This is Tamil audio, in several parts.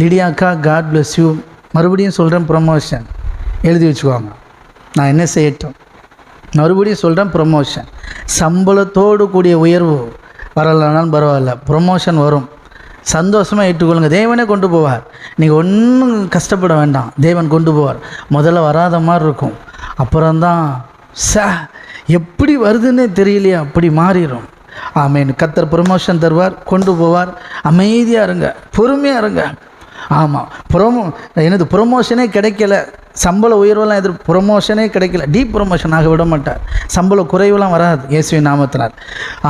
லிடியாக்கா காட் பிளஸ் யூ மறுபடியும் சொல்கிறேன் ப்ரொமோஷன் எழுதி வச்சுக்கோங்க. நான் என்ன செய்யட்டும்? மறுபடியும் சொல்கிறேன் ப்ரொமோஷன் சம்பளத்தோடு கூடிய உயர்வு வரலனாலும் பரவாயில்ல. ப்ரொமோஷன் வரும். சந்தோஷமாக ஏற்றுக்கொள்ளுங்க. தேவனே கொண்டு போவார். நீங்கள் ஒன்றும் கஷ்டப்பட வேண்டாம். தேவன் கொண்டு போவார். முதல்ல வராத மாதிரி இருக்கும். அப்புறம்தான் ச எப்படி வருதுன்னே தெரியலையே அப்படி மாறிடும். ஆமேன். கத்தர் ப்ரொமோஷன் தருவார் கொண்டு போவார். அமைதியாக இருங்க பொறுமையாக இருங்க. ஆமாம் ப்ரொமோ எனது ப்ரொமோஷனே கிடைக்கல. சம்பள உயர்வெல்லாம் எதிர் ப்ரொமோஷனே கிடைக்கல. டீப் ப்ரொமோஷன் ஆக விட மாட்டார். சம்பள குறைவெல்லாம் வராது இயேசுவின் நாமத்தினார்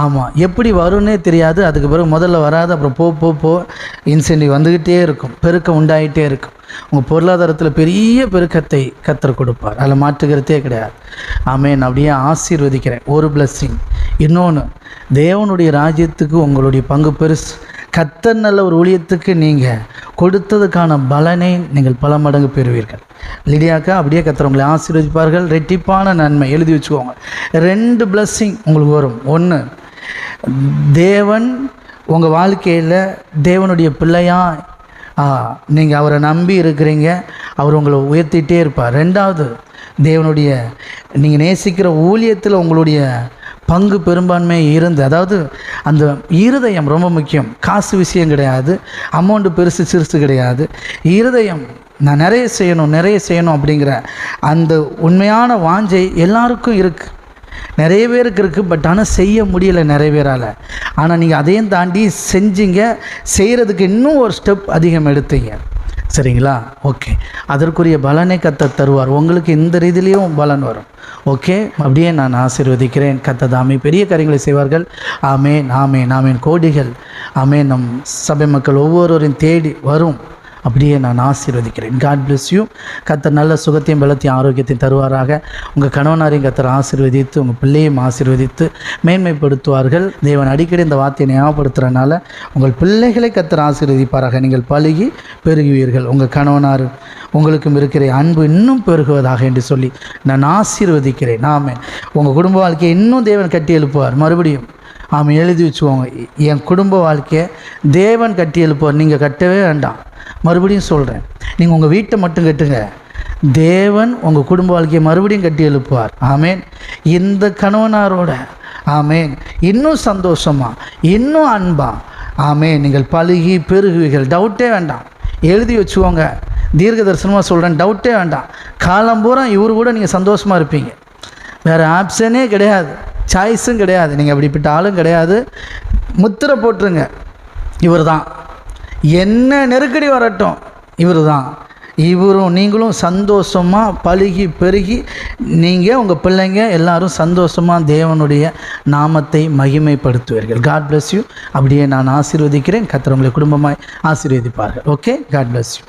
ஆமாம் எப்படி வரும்னே தெரியாது. அதுக்கு பிறகு முதல்ல வராது அப்புறம் போ போ போ. இன்சென்டிவ் வந்துக்கிட்டே இருக்கும். பெருக்கம் உண்டாயிட்டே இருக்கும். உங்கள் பொருளாதாரத்தில் பெரிய பெருக்கத்தை கத்தர் கொடுப்பார். அதில் மாற்றுக்கிறதே கிடையாது. ஆமேன். அப்படியே ஆசீர்வதிக்கிறேன். ஒரு பிளஸ்ஸிங் இன்னொன்று தேவனுடைய ராஜ்யத்துக்கு உங்களுடைய பங்கு பெருசு. கத்தர் நல்ல ஒரு ஊழியத்துக்கு நீங்கள் கொடுத்ததுக்கான பலனை நீங்கள் பல மடங்கு பெறுவீர்கள். லிடியாக்கா அப்படியே கத்தர் உங்களை ஆசீர்வதிப்பார்கள். ரெட்டிப்பான நன்மை. எழுதி வச்சுக்கோங்க. ரெண்டு பிளஸ்ஸிங் உங்களுக்கு வரும். ஒன்று தேவன் உங்கள் வாழ்க்கையில் தேவனுடைய பிள்ளையாக நீங்கள் அவரை நம்பி இருக்கிறீங்க. அவர் உங்களை உயர்த்திட்டே இருப்பார். ரெண்டாவது தேவனுடைய நீங்கள் நேசிக்கிற ஊழியத்தில் உங்களுடைய பங்கு பெரும்பான்மை இருந்து அதாவது அந்த இருதயம் ரொம்ப முக்கியம். காசு விஷயம் கிடையாது. அமௌண்ட்டு பெருசு சிறுசு கிடையாது. இருதயம் நான் நிறைய செய்யணும் நிறைய செய்யணும் அப்படிங்கிற அந்த உண்மையான வாஞ்சை எல்லாருக்கும் இருக்குது நிறைய பேருக்கு இருக்குது பட் ஆனால் செய்ய முடியலை நிறைய பேரால். ஆனால் நீங்கள் அதையும் தாண்டி செஞ்சீங்க செய்கிறதுக்கு இன்னும் ஒரு ஸ்டெப் அதிகம் எடுத்தீங்க. சரிங்களா? ஓகே அதற்குரிய பலனை கத்த தருவார். உங்களுக்கு இந்த ரீதியிலையும் பலன் வரும். ஓகே அப்படியே நான் ஆசீர்வதிக்கிறேன். கத்த தாமே பெரிய காரியங்களை செய்வார்கள். ஆமே நாமே நாமேன் கோடிகள் ஆமே நம் சபை மக்கள் ஒவ்வொருவரையும் தேடி வரும். அப்படியே நான் ஆசீர்வதிக்கிறேன். காட் பிளஸ் யூ கத்தர் நல்ல சுகத்தையும் பலத்தையும் ஆரோக்கியத்தையும் தருவாராக. உங்கள் கணவனாரையும் கத்தர் ஆசீர்வதித்து உங்கள் பிள்ளையும் ஆசீர்வதித்து மேன்மைப்படுத்துவார்கள். தேவன் அடிக்கடி இந்த வார்த்தையை ஞாபகப்படுத்துகிறனால உங்கள் பிள்ளைகளை கத்தர் ஆசீர்வதிப்பாராக. நீங்கள் பழகி பெருகுவீர்கள். உங்கள் கணவனார் உங்களுக்கும் இருக்கிற அன்பு இன்னும் பெருகுவதாக என்று சொல்லி நான் ஆசீர்வதிக்கிறேன். நாமே உங்கள் குடும்ப வாழ்க்கையை இன்னும் தேவன் கட்டி எழுப்புவார். மறுபடியும் ஆமாம் எழுதி வச்சுக்கோங்க. என் குடும்ப வாழ்க்கையை தேவன் கட்டி எழுப்புவார். நீங்கள் கட்டவே வேண்டாம். மறுபடியும் சொல்கிறேன் நீங்கள் உங்கள் வீட்டை மட்டும் கட்டுங்க. தேவன் உங்கள் குடும்ப வாழ்க்கையை மறுபடியும் கட்டி எழுப்புவார். ஆமேன். இந்த கணவனாரோட ஆமேன். இன்னும் சந்தோஷமாக இன்னும் அன்பா ஆமேன். நீங்கள் பழுகி பெருகுவீர்கள். டவுட்டே வேண்டாம். எழுதி வச்சுக்கோங்க. தீர்க்க தரிசனமாக சொல்கிறேன் டவுட்டே வேண்டாம். காலம் பூரா இவர் கூட நீங்கள் சந்தோஷமாக இருப்பீங்க. வேறு ஆப்ஷனே கிடையாது. சாய்ஸும் கிடையாது. நீங்கள் அப்படிப்பட்ட ஆளும் கிடையாது. முத்திரை போட்டுருங்க. இவர் தான் என்ன நெருக்கடி வரட்டும்? இவர் தான் இவரும் நீங்களும் சந்தோஷமாக பழுகி பெருகி நீங்கள் உங்கள் பிள்ளைங்க எல்லாரும் சந்தோஷமாக தேவனுடைய நாமத்தை மகிமைப்படுத்துவீர்கள். காட் பிளஸ் யூ அப்படியே நான் ஆசீர்வதிக்கிறேன். கத்திரவங்களை குடும்பமாய் ஆசீர்வதிப்பார்கள். Okay God bless you